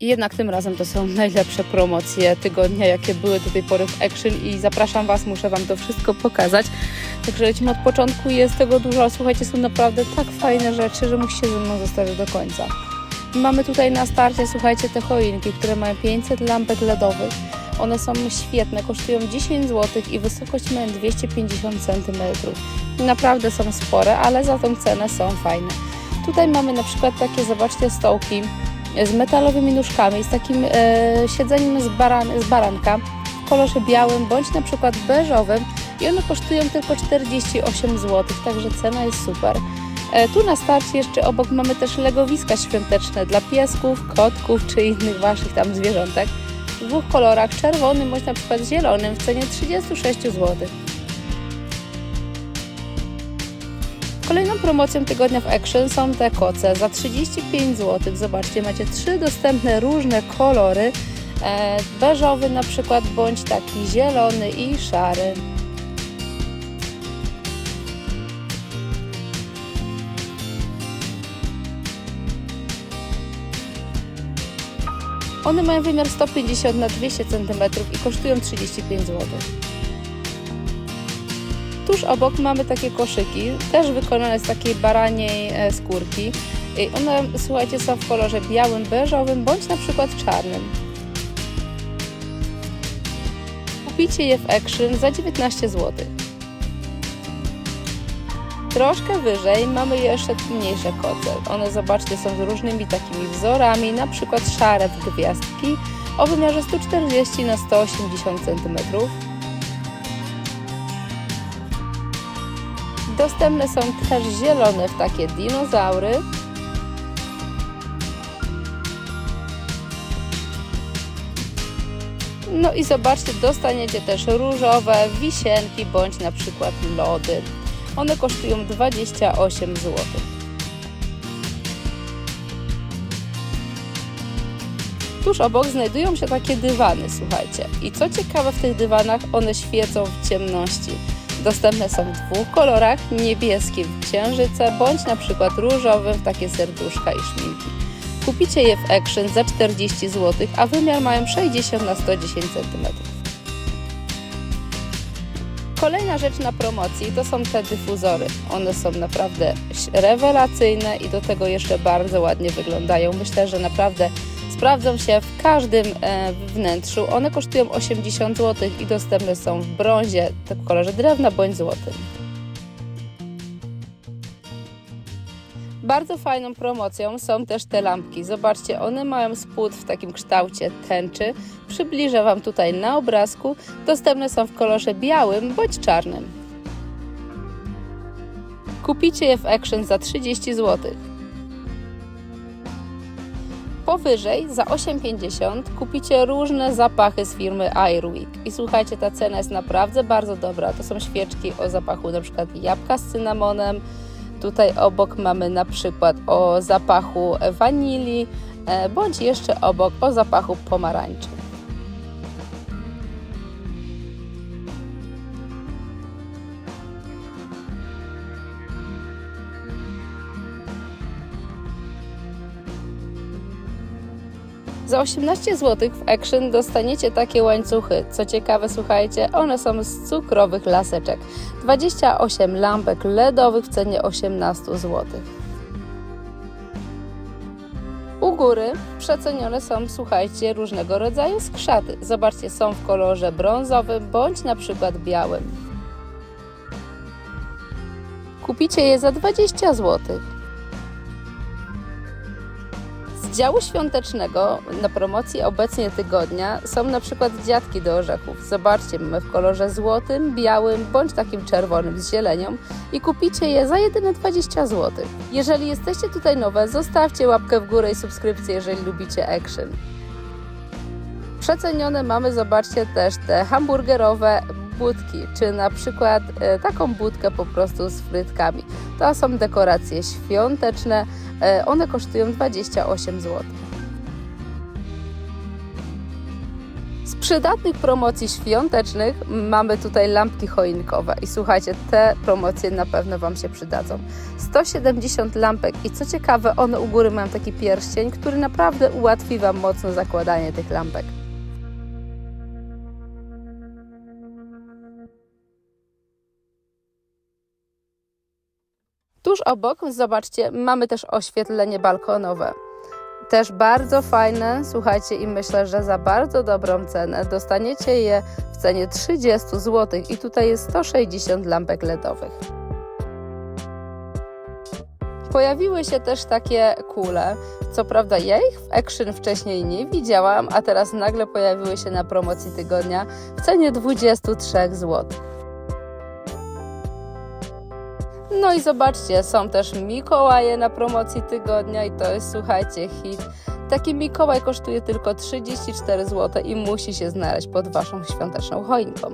I jednak tym razem to są najlepsze promocje tygodnia, jakie były do tej pory w Action i zapraszam Was, muszę Wam to wszystko pokazać. Także lecimy od początku, jest tego dużo, ale słuchajcie, są naprawdę tak fajne rzeczy, że musicie ze mną zostać do końca. Mamy tutaj na starcie, słuchajcie, te choinki, które mają 500 lampek LEDowych. One są świetne, kosztują 10 zł i wysokość mają 250 cm. Naprawdę są spore, ale za tą cenę są fajne. Tutaj mamy na przykład takie, zobaczcie, stołki z metalowymi nóżkami, z takim e, siedzeniem z, baran, z baranka w kolorze białym bądź na przykład beżowym i one kosztują tylko 48 zł, także cena jest super. E, tu na starcie jeszcze obok mamy też legowiska świąteczne dla piesków, kotków czy innych waszych tam zwierzątek w dwóch kolorach, czerwonym bądź na przykład zielonym w cenie 36 zł. Kolejną promocją tygodnia w Action są te koce za 35 zł. Zobaczcie, macie trzy dostępne różne kolory. E, beżowy na przykład, bądź taki zielony i szary. One mają wymiar 150 na 200 cm i kosztują 35 zł. Tuż obok mamy takie koszyki, też wykonane z takiej baraniej e, skórki. I one, słuchajcie, są w kolorze białym, beżowym bądź na przykład czarnym. Kupicie je w Action za 19 zł. Troszkę wyżej mamy jeszcze mniejsze koce. One, zobaczcie, są z różnymi takimi wzorami, na przykład szare w gwiazdki o wymiarze 140 na 180 cm. Dostępne są też zielone w takie dinozaury. No i zobaczcie, dostaniecie też różowe wisienki bądź na przykład lody. One kosztują 28 zł. Tuż obok znajdują się takie dywany, słuchajcie. I co ciekawe w tych dywanach, one świecą w ciemności. Dostępne są w dwóch kolorach, niebieskim w księżyce, bądź na przykład różowym w takie serduszka i szminki. Kupicie je w Action za 40 zł, a wymiar mają 60 na 110 cm. Kolejna rzecz na promocji to są te dyfuzory. One są naprawdę rewelacyjne i do tego jeszcze bardzo ładnie wyglądają. Myślę, że naprawdę sprawdzą się w każdym e, wnętrzu. One kosztują 80 zł i dostępne są w brązie, w kolorze drewna bądź złotym. Bardzo fajną promocją są też te lampki. Zobaczcie, one mają spód w takim kształcie tęczy. Przybliżę Wam tutaj na obrazku. Dostępne są w kolorze białym bądź czarnym. Kupicie je w Action za 30 zł. Powyżej za 8,50 kupicie różne zapachy z firmy Airwick. I słuchajcie, ta cena jest naprawdę bardzo dobra. To są świeczki o zapachu przykład jabłka z cynamonem. Tutaj obok mamy na przykład o zapachu wanilii, e, bądź jeszcze obok o zapachu pomarańczy. Za 18 zł w Action dostaniecie takie łańcuchy. Co ciekawe, słuchajcie, one są z cukrowych laseczek. 28 lampek LEDowych w cenie 18 zł. U góry przecenione są, słuchajcie, różnego rodzaju skrzaty. Zobaczcie, są w kolorze brązowym bądź na przykład białym. Kupicie je za 20 zł. Działu świątecznego na promocji obecnie tygodnia są na przykład dziadki do orzechów. Zobaczcie, mamy w kolorze złotym, białym bądź takim czerwonym z zielenią i kupicie je za jedyne 20 zł. Jeżeli jesteście tutaj nowe, zostawcie łapkę w górę i subskrypcję, jeżeli lubicie action. Przecenione mamy, zobaczcie, też te hamburgerowe budki, czy na przykład e, taką budkę po prostu z frytkami. To są dekoracje świąteczne, e, one kosztują 28 zł. Z przydatnych promocji świątecznych mamy tutaj lampki choinkowe i słuchajcie, te promocje na pewno Wam się przydadzą. 170 lampek i co ciekawe, one u góry mają taki pierścień, który naprawdę ułatwi Wam mocno zakładanie tych lampek. Tuż obok, zobaczcie, mamy też oświetlenie balkonowe. Też bardzo fajne, słuchajcie, i myślę, że za bardzo dobrą cenę dostaniecie je w cenie 30 zł i tutaj jest 160 lampek LEDowych. Pojawiły się też takie kule. Co prawda ja ich w Action wcześniej nie widziałam, a teraz nagle pojawiły się na promocji tygodnia w cenie 23 zł. No i zobaczcie, są też Mikołaje na promocji tygodnia i to jest, słuchajcie, hit. Taki Mikołaj kosztuje tylko 34 zł i musi się znaleźć pod Waszą świąteczną choinką.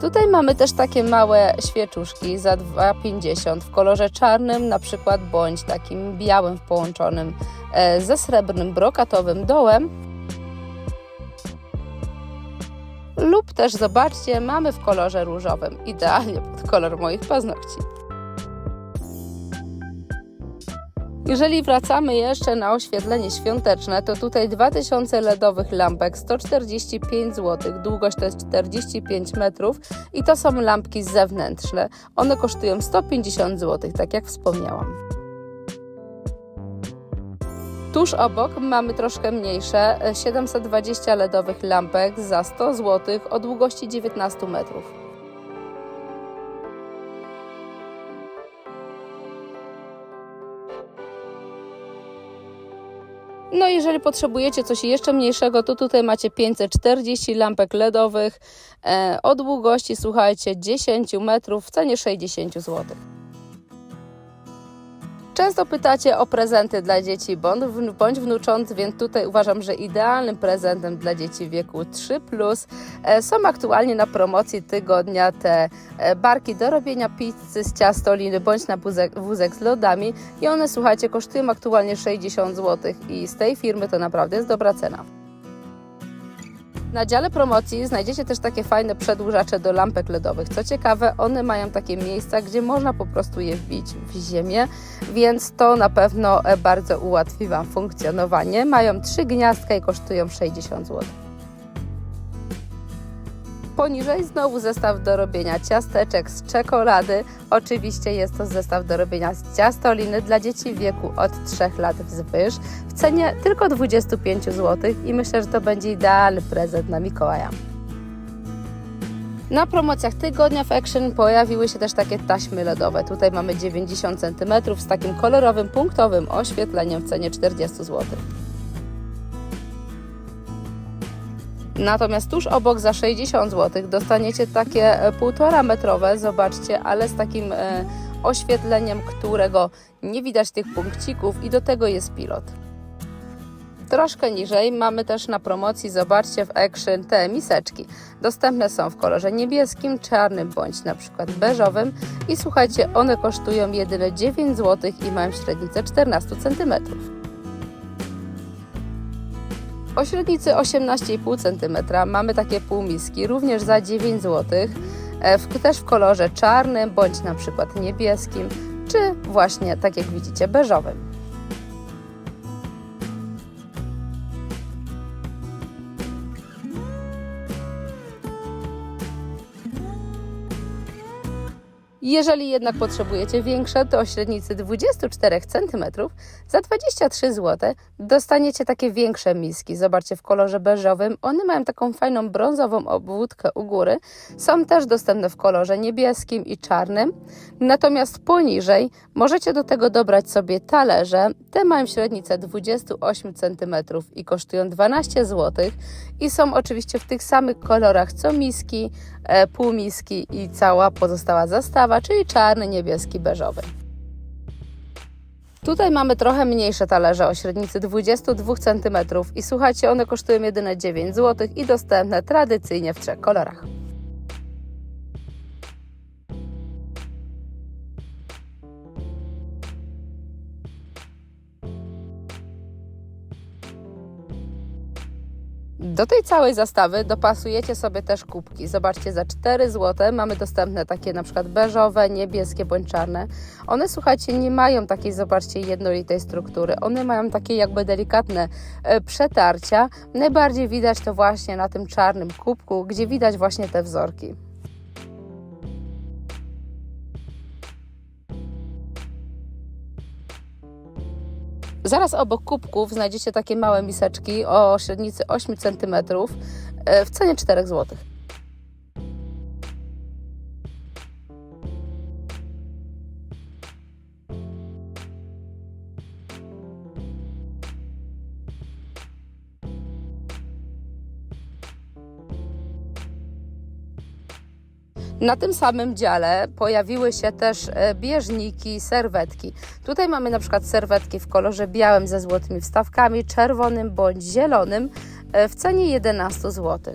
Tutaj mamy też takie małe świeczuszki za 2,50 w kolorze czarnym na przykład, bądź takim białym połączonym e, ze srebrnym brokatowym dołem. Lub też zobaczcie, mamy w kolorze różowym, idealnie pod kolor moich paznokci. Jeżeli wracamy jeszcze na oświetlenie świąteczne, to tutaj 2000 LEDowych lampek, 145 zł, długość to jest 45 metrów i to są lampki zewnętrzne. One kosztują 150 zł, tak jak wspomniałam. Tuż obok mamy troszkę mniejsze 720 LEDowych lampek za 100 zł o długości 19 metrów. Jeżeli potrzebujecie coś jeszcze mniejszego, to tutaj macie 540 lampek LEDowych e, o długości, słuchajcie, 10 metrów w cenie 60 zł. Często pytacie o prezenty dla dzieci bądź, wnucząt, więc tutaj uważam, że idealnym prezentem dla dzieci w wieku 3 plus e, są aktualnie na promocji tygodnia te e, barki do robienia pizzy z ciastoliny bądź na wózek, wózek z lodami i one słuchajcie kosztują aktualnie 60 zł i z tej firmy to naprawdę jest dobra cena. Na dziale promocji znajdziecie też takie fajne przedłużacze do lampek LEDowych. Co ciekawe, one mają takie miejsca, gdzie można po prostu je wbić w ziemię, więc to na pewno bardzo ułatwi Wam funkcjonowanie. Mają trzy gniazdka i kosztują 60 zł. Poniżej znowu zestaw do robienia ciasteczek z czekolady. Oczywiście jest to zestaw do robienia z ciastoliny dla dzieci w wieku od 3 lat wzwyż w cenie tylko 25 zł i myślę, że to będzie idealny prezent na Mikołaja. Na promocjach tygodnia w Action pojawiły się też takie taśmy LEDowe. Tutaj mamy 90 cm z takim kolorowym, punktowym oświetleniem w cenie 40 zł. Natomiast tuż obok za 60 zł dostaniecie takie 1,5 metrowe, zobaczcie, ale z takim e, oświetleniem, którego nie widać tych punkcików i do tego jest pilot. Troszkę niżej mamy też na promocji, zobaczcie w Action te miseczki. Dostępne są w kolorze niebieskim, czarnym bądź na przykład beżowym i słuchajcie, one kosztują jedynie 9 zł i mają średnicę 14 cm. O średnicy 18,5 cm mamy takie półmiski, również za 9 zł, e, w, też w kolorze czarnym bądź na przykład niebieskim, czy właśnie tak jak widzicie beżowym. Jeżeli jednak potrzebujecie większe, to o średnicy 24 cm za 23 zł dostaniecie takie większe miski. Zobaczcie w kolorze beżowym. One mają taką fajną brązową obwódkę u góry. Są też dostępne w kolorze niebieskim i czarnym. Natomiast poniżej możecie do tego dobrać sobie talerze. Te mają średnicę 28 cm i kosztują 12 zł i są oczywiście w tych samych kolorach co miski, e, półmiski i cała pozostała zastawa, czyli czarny, niebieski, beżowy. Tutaj mamy trochę mniejsze talerze o średnicy 22 cm i słuchajcie, one kosztują jedyne 9 zł i dostępne tradycyjnie w trzech kolorach. Do tej całej zastawy dopasujecie sobie też kubki. Zobaczcie, za 4 zł mamy dostępne takie na przykład beżowe, niebieskie bądź czarne. One, słuchajcie, nie mają takiej, zobaczcie, jednolitej struktury. One mają takie jakby delikatne e, przetarcia. Najbardziej widać to właśnie na tym czarnym kubku, gdzie widać właśnie te wzorki. Zaraz obok kubków znajdziecie takie małe miseczki o średnicy 8 cm e, w cenie 4 zł. Na tym samym dziale pojawiły się też e, bieżniki, serwetki. Tutaj mamy na przykład serwetki w kolorze białym ze złotymi wstawkami, czerwonym bądź zielonym e, w cenie 11 zł.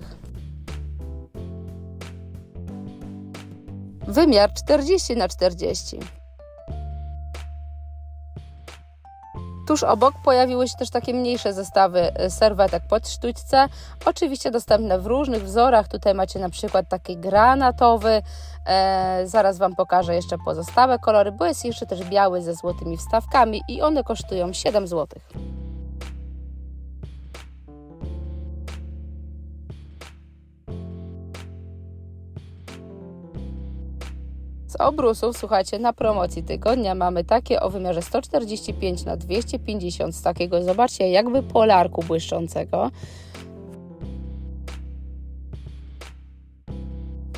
Wymiar 40 na 40. Tuż obok pojawiły się też takie mniejsze zestawy y, serwetek pod sztućce, oczywiście dostępne w różnych wzorach. Tutaj macie na przykład taki granatowy, e, zaraz Wam pokażę jeszcze pozostałe kolory, bo jest jeszcze też biały ze złotymi wstawkami i one kosztują 7 zł. Z obrusów, słuchajcie, na promocji tygodnia mamy takie o wymiarze 145 na 250 z takiego, zobaczcie, jakby polarku błyszczącego.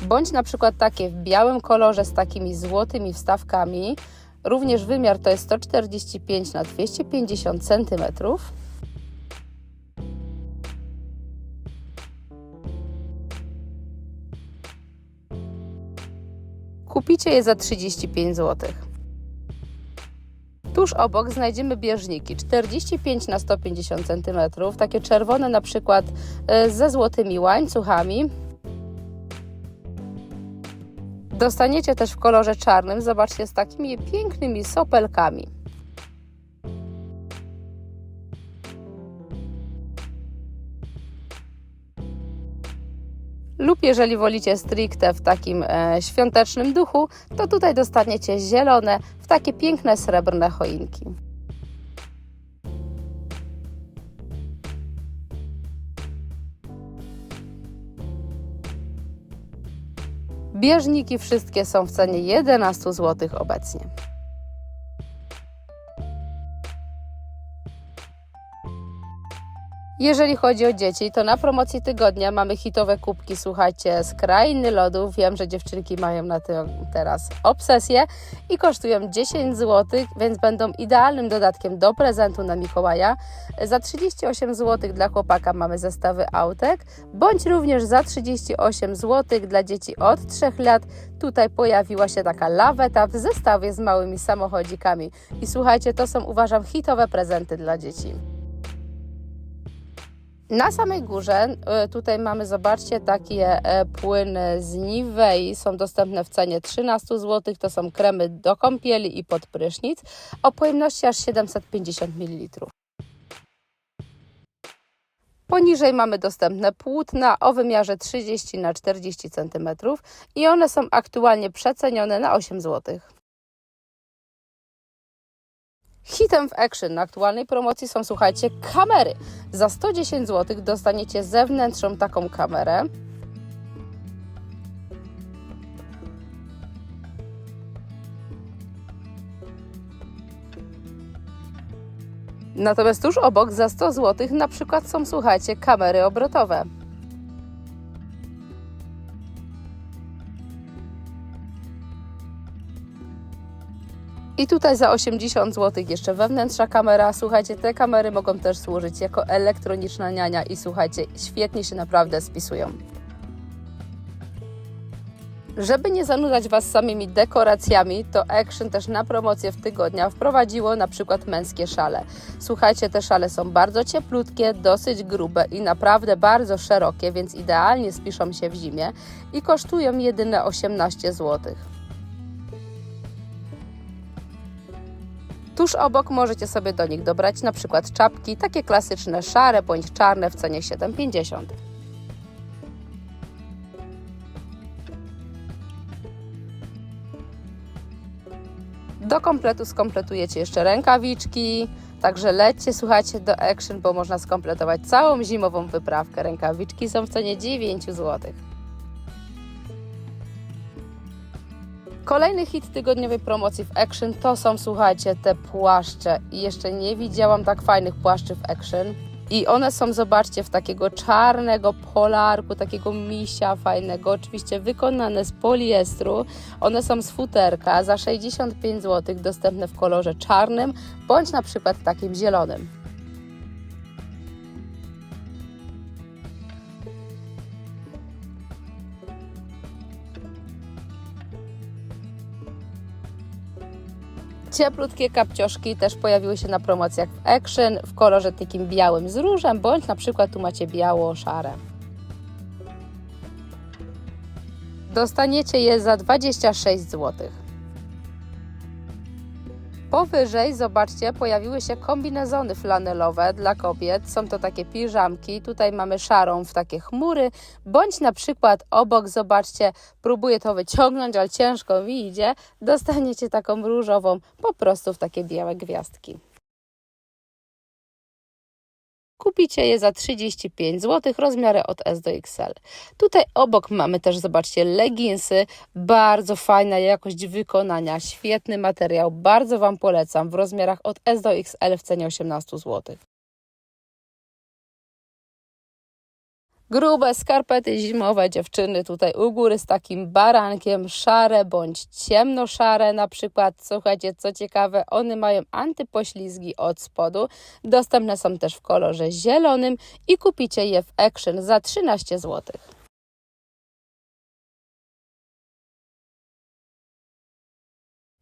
Bądź na przykład takie w białym kolorze z takimi złotymi wstawkami. Również wymiar to jest 145 na 250 centymetrów. Kupicie je za 35 zł. Tuż obok znajdziemy bieżniki 45 na 150 cm, takie czerwone na przykład e, ze złotymi łańcuchami. Dostaniecie też w kolorze czarnym, zobaczcie, z takimi pięknymi sopelkami. Lub jeżeli wolicie stricte w takim e, świątecznym duchu, to tutaj dostaniecie zielone w takie piękne srebrne choinki. Bieżniki wszystkie są w cenie 11 zł obecnie. Jeżeli chodzi o dzieci, to na promocji tygodnia mamy hitowe kubki, słuchajcie, z krainy lodów. Wiem, że dziewczynki mają na tym teraz obsesję i kosztują 10 zł, więc będą idealnym dodatkiem do prezentu na Mikołaja. Za 38 zł dla chłopaka mamy zestawy autek, bądź również za 38 zł dla dzieci od 3 lat. Tutaj pojawiła się taka laweta w zestawie z małymi samochodzikami. I słuchajcie, to są uważam hitowe prezenty dla dzieci. Na samej górze e, tutaj mamy, zobaczcie, takie e, płyny z Nivei. Są dostępne w cenie 13 zł. To są kremy do kąpieli i pod prysznic o pojemności aż 750 ml. Poniżej mamy dostępne płótna o wymiarze 30 na 40 cm i one są aktualnie przecenione na 8 zł. Hitem w Action na aktualnej promocji są, słuchajcie, kamery. Za 110 zł dostaniecie zewnętrzną taką kamerę. Natomiast tuż obok za 100 zł na przykład są, słuchajcie, kamery obrotowe. I tutaj za 80 zł jeszcze wewnętrzna kamera. Słuchajcie, te kamery mogą też służyć jako elektroniczna niania i słuchajcie, świetnie się naprawdę spisują. Żeby nie zanudzać Was samymi dekoracjami, to Action też na promocję w tygodnia wprowadziło na przykład męskie szale. Słuchajcie, te szale są bardzo cieplutkie, dosyć grube i naprawdę bardzo szerokie, więc idealnie spiszą się w zimie i kosztują jedyne 18 zł. Tuż obok możecie sobie do nich dobrać na przykład czapki, takie klasyczne szare bądź czarne w cenie 7,50. Do kompletu skompletujecie jeszcze rękawiczki, także lećcie, słuchajcie, do Action, bo można skompletować całą zimową wyprawkę. Rękawiczki są w cenie 9 zł. Kolejny hit tygodniowej promocji w Action to są, słuchajcie, te płaszcze. I jeszcze nie widziałam tak fajnych płaszczy w Action. I one są, zobaczcie, w takiego czarnego polarku, takiego misia fajnego, oczywiście wykonane z poliestru. One są z futerka za 65 zł, dostępne w kolorze czarnym bądź na przykład takim zielonym. Cieplutkie kapcioszki też pojawiły się na promocjach w Action w kolorze takim białym z różem, bądź na przykład tu macie biało-szare. Dostaniecie je za 26 zł. Powyżej, zobaczcie, pojawiły się kombinezony flanelowe dla kobiet. Są to takie piżamki. Tutaj mamy szarą w takie chmury, bądź na przykład obok, zobaczcie, próbuję to wyciągnąć, ale ciężko mi idzie. Dostaniecie taką różową, po prostu w takie białe gwiazdki. Kupicie je za 35 zł, rozmiary od S do XL. Tutaj obok mamy też, zobaczcie, leginsy. Bardzo fajna jakość wykonania, świetny materiał. Bardzo Wam polecam w rozmiarach od S do XL w cenie 18 zł. Grube skarpety zimowe dziewczyny tutaj u góry z takim barankiem, szare bądź ciemnoszare na przykład. Słuchajcie, co ciekawe, one mają antypoślizgi od spodu. Dostępne są też w kolorze zielonym i kupicie je w Action za 13 zł.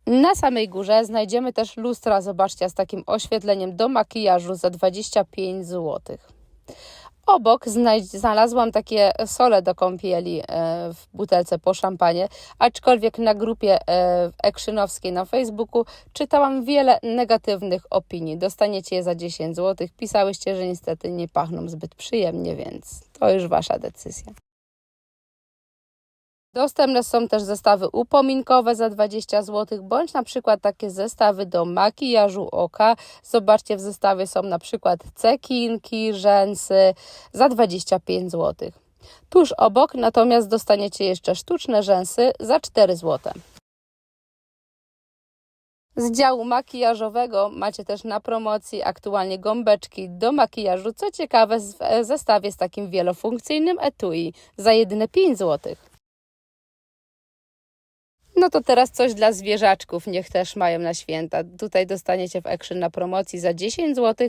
Na samej górze znajdziemy też lustra, zobaczcie, z takim oświetleniem do makijażu za 25 zł. Obok znalazłam takie sole do kąpieli e, w butelce po szampanie, aczkolwiek na grupie e, actionowskiej na Facebooku czytałam wiele negatywnych opinii. Dostaniecie je za 10 zł. Pisałyście, że niestety nie pachną zbyt przyjemnie, więc to już Wasza decyzja. Dostępne są też zestawy upominkowe za 20 zł, bądź na przykład takie zestawy do makijażu oka. Zobaczcie, w zestawie są na przykład cekinki, rzęsy za 25 zł. Tuż obok natomiast dostaniecie jeszcze sztuczne rzęsy za 4 zł. Z działu makijażowego macie też na promocji aktualnie gąbeczki do makijażu. Co ciekawe, w zestawie z takim wielofunkcyjnym etui za jedyne 5 zł. No to teraz coś dla zwierzaczków, niech też mają na święta. Tutaj dostaniecie w Action na promocji za 10 zł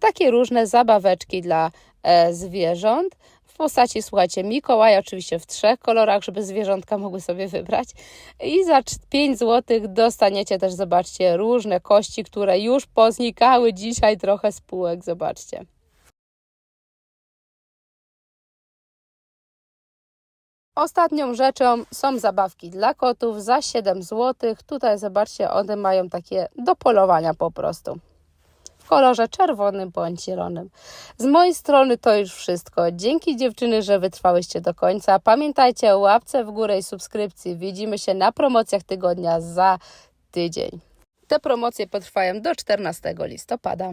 takie różne zabaweczki dla e, zwierząt w postaci, słuchajcie, Mikołaja, oczywiście w trzech kolorach, żeby zwierzątka mogły sobie wybrać. I za 5 zł dostaniecie też, zobaczcie, różne kości, które już poznikały dzisiaj trochę spółek, zobaczcie. Ostatnią rzeczą są zabawki dla kotów za 7 zł. Tutaj zobaczcie, one mają takie do polowania po prostu. W kolorze czerwonym bądź zielonym. Z mojej strony to już wszystko. Dzięki dziewczyny, że wytrwałyście do końca. Pamiętajcie o łapce w górę i subskrypcji. Widzimy się na promocjach tygodnia za tydzień. Te promocje potrwają do 14 listopada.